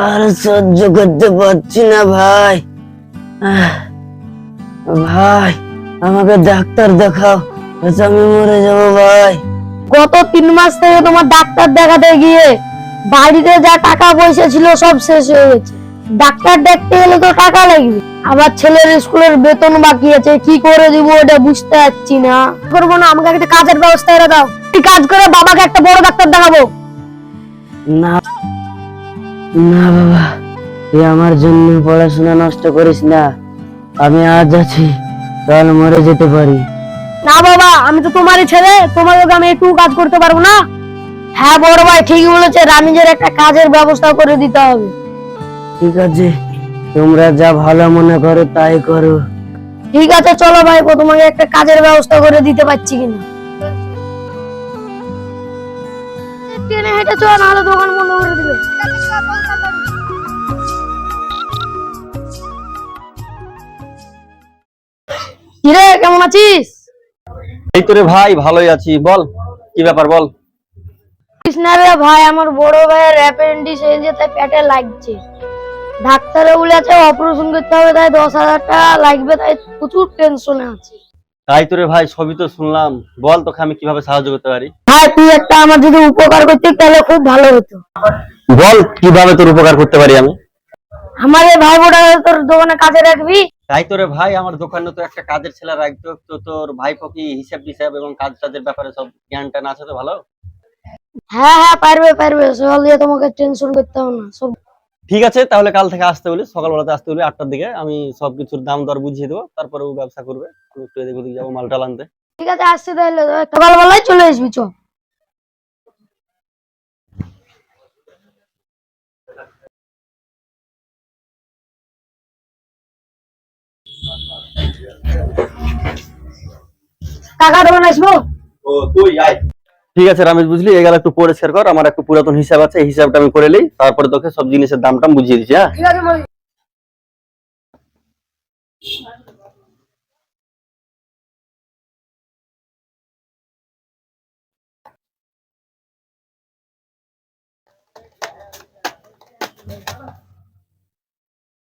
আর সহ্য করতে পারছি না ভাই। ভাই আমাকে ডাক্তার দেখাও আমি মরে যাব ভাই। গত তিন মাস থেকে তোমার ডাক্তার দেখাতে গিয়ে বাড়িতে যা টাকা পয়সা ছিল সব শেষ হয়ে গেছে। ডাক্তার দেখতে গেলে তো টাকা লাগবে। আমার ছেলের স্কুলের বেতন বাকি আছে কি করে দিব ওটা বুঝতে পারছি না। করব না আমাকে একটা কাজের ব্যবস্থা করে দাও। তুই কাজ করে বাবাকে একটা বড় ডাক্তার দেখাবো। না না বাবা তুই আমার জন্য পড়াশোনা নষ্ট করিস না। আমি আজ আছি কাল মরে যেতে পারি। না বাবা আমি তো তোমারই ছেলে তোমার লোক আমি একটু কাজ করতে পারব না? হ্যাঁ বড় ভাই ঠিকই বলেছে রামিজের একটা কাজের ব্যবস্থা করে দিতে হবে। ঠিক আছে তোমরা যা ভালো মনে করো তাই করো। ঠিক আছে চলো ভাই তোমাকে একটা কাজের ব্যবস্থা করে দিতে পারছি কিনা। হেঁটে চল নাহলে দোকান বন্ধ করে দিবে। কিরে কেমন আছিস? এই তো রে ভাই ভালোই আছি। বল কি ব্যাপার বল? কৃষ্ণা রে ভাই আমার বড় ভাইয়ের অ্যাপেন্ডিক্স হয়েছে তাই পেটে লাগছে। ডাক্তারে বলেছে অপারেশন করতে হবে তাই দশ হাজার টাকা লাগবে তাই প্রচুর টেনশনে আছে। তাই তো রে ভাই সবই তো শুনলাম। বল তোকে আমি কীভাবে সাহায্য করতে পারি? ভাই তুই একটা আমার যদি উপকার করতে তাহলে খুব ভালো হতো। বল কীভাবে তোর উপকার করতে পারি আমি? আমার এই ভাই বোটা তোর দোকানে কাজে রাখবি? তাই তো রে ভাই আমার দোকানে তো একটা কাজের ছেলে রাখতো তো তোর ভাই কি হিসাব টিসাব এবং কাজ টাজের ব্যাপারে সব জ্ঞান ট্যান আছে তো ভালো? হ্যাঁ হ্যাঁ পারবে পারবে। দিয়ে তোমাকে টেনশন করতে হবে না। সব ঠিক আছে তাহলে কাল থেকে আসতে বলি সকালবেলাতে আসতে বলি আটটার দিকে। আমি সবকিছুর দাম দর বুঝিয়ে দেবো তারপরে ও ব্যবসা করবে। আমি একটু এদিক ওদিক যাব মালটা আনতে। ঠিক আছে আসছে তাহলে। সকালবেলায় চলে আসবি চ। কাকা দোকান আসব ঠিক আছে রামেশ, বুঝলি? এগুলো একটু পরে পরিষ্কার কর, আমার একটু পুরাতন হিসাব আছে, এই হিসাবটা আমি করে নিই। তারপরে তোকে সব জিনিসের দামটা বুঝিয়ে দিচ্ছি হ্যাঁ?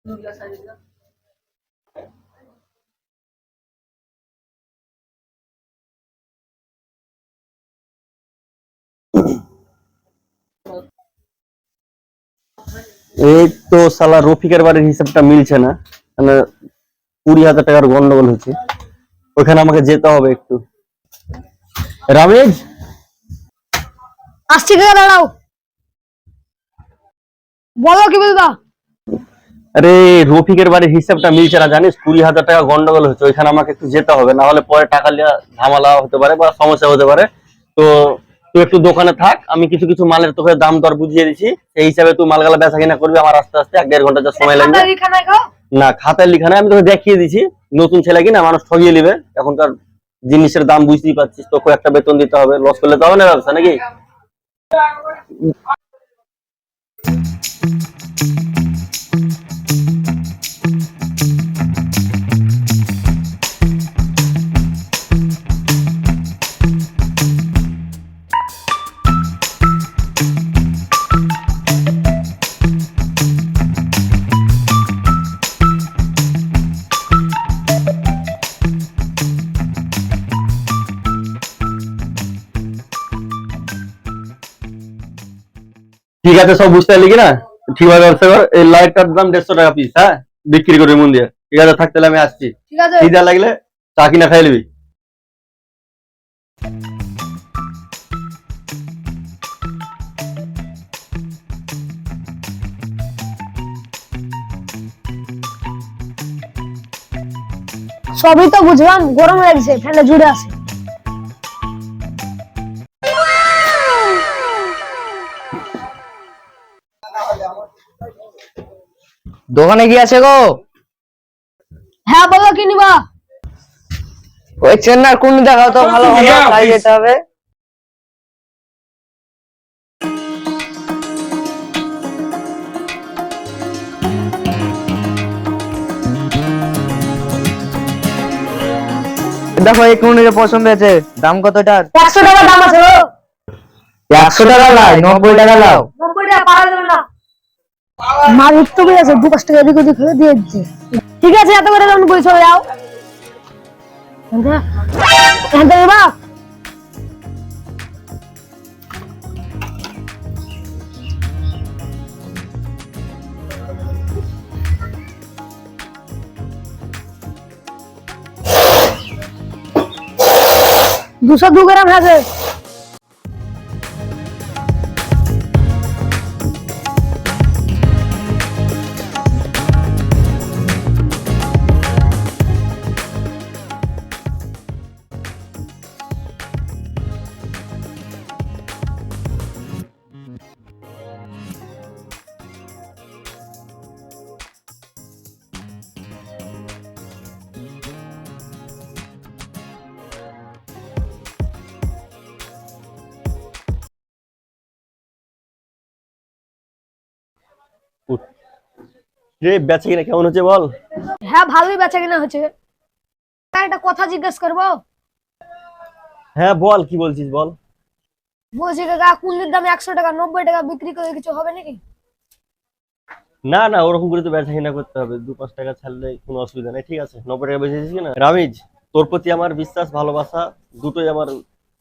ঠিক আছে এই তো সালা রফিকের বাড়ির হিসাবটা মিলছে না। মানে কুড়ি হাজার টাকার গন্ডগোল হচ্ছে। ওখানে আমাকে যেতে হবে একটু। রামেশ আসছি কাকা দাঁড়াও। বলো কি বলবা? আরে রফিকের বাড়ির হিসাবটা মিলছে না। জানিস কুড়ি হাজার টাকা গন্ডগোল হচ্ছে। ওইখানে আমাকে একটু যেতে হবে। না হলে পরে টাকা লিয়া ঝামেলা হতে পারে বা সমস্যা হতে পারে। তো তুই একটু দোকানে থাক আমি কিছু কিছু মালের তোকে দাম দর বুঝিয়ে দিচ্ছি সেই হিসাবে তুই মালগালা বেচা কিনা করবি আমার আস্তে আস্তে এক দেড় ঘণ্টা যা সময় লাগবে। না খাতার লিখা নাই আমি তোকে দেখিয়ে দিছি নতুন ছেলে কিনা মানুষ ঠগিয়ে নিবে। এখনকার জিনিসের দাম বুঝতেই পারছিস তোকে একটা বেতন দিতে হবে লস করলে তো হবে না ব্যবসা নাকি? ঠিক আছে সব বুঝতে পারলি কিনা? ঠিকভাবে ব্যবসা কর এই লাইটটার দাম দেড়শো টাকা পিস হ্যাঁ? বিক্রি করবি মন দিয়ে। ঠিক আছে থাকতে আমি আসছি। ঠিক আছে। খিদা লাগলে চা কিনা খাই নিবি। সবই তো বুঝলাম গরম লাগছে ফ্যানটা জুড়ে আছে। দোকানে কি আছে গো? হ্যাঁ বলো কি নিবা? ওই চেন্নার কোন দেখাও তো ভালো হবে তাই যেতে হবে? দেখো এই কোনটা পছন্দ হয়েছে দাম কতটা একশো টাকা দাম আছে গো। একশো টাকা লাই নব্বই টাকা লাও নব্বই টাকা পারা যাবে না। মা লিখতে পেরেছে দু পাঁচ টাকা এদিক ওদিক হয়ে দিয়ে দিচ্ছে। ঠিক আছে, এত করে যখন চলে যাও। এখান বা দুশো দু গ্রাম আছে রে বেচে কিনা কেমন হচ্ছে বল? হ্যাঁ ভালোই বেচা কিনা হচ্ছে। তা একটা কথা জিজ্ঞেস করব? হ্যাঁ বল কি বলছিস বল? বলছি কাকা কুলির দাম একশো টাকা নব্বই টাকা বিক্রি করে কিছু হবে নাকি? না না ওরকম করে তো বেচা কিনা করতে হবে। দু পাঁচ টাকা ছাড়লে কোনো অসুবিধা নেই। ঠিক আছে নব্বই টাকা কিনা? রামিজ তোর প্রতি আমার বিশ্বাস ভালোবাসা দুটোই আমার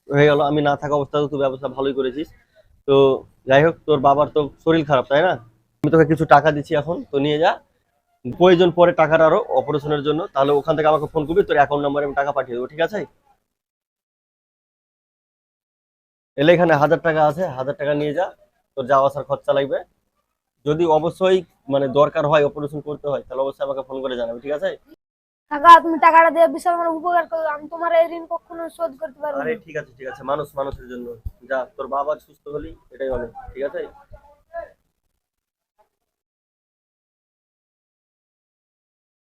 হয়ে গেল। আমি না থাকা অবস্থাতেও তুই ব্যবসা ভালোই করেছিস। তো যাই হোক তোর বাবার তো শরীর খারাপ তাই না? আমি তোকে কিছু টাকা দিচ্ছি এখন তো নিয়ে যা। প্রয়োজন পরে টাকার আরও অপারেশনের জন্য তাহলে ওখান থেকে আমাকে ফোন করবি তোর অ্যাকাউন্ট নাম্বারে আমি টাকা পাঠিয়ে দেবো ঠিক আছে? এলে এখানে হাজার টাকা আছে হাজার টাকা নিয়ে যা তোর যাওয়া আসার খরচা লাগবে। যদি অবশ্যই মানে দরকার হয় অপারেশন করতে হয় তাহলে অবশ্যই আমাকে ফোন করে জানাবে ঠিক আছে? কাকা তুমি টাকাটা দিয়ে বিশাল আমার উপকার করো আমি তোমার এই ঋণ কখনো শোধ করতে পারব আরে ঠিক আছে ঠিক আছে মানুষ মানুষের জন্য। যা তোর বাবা সুস্থ হলি এটাই অনেক ঠিক আছে?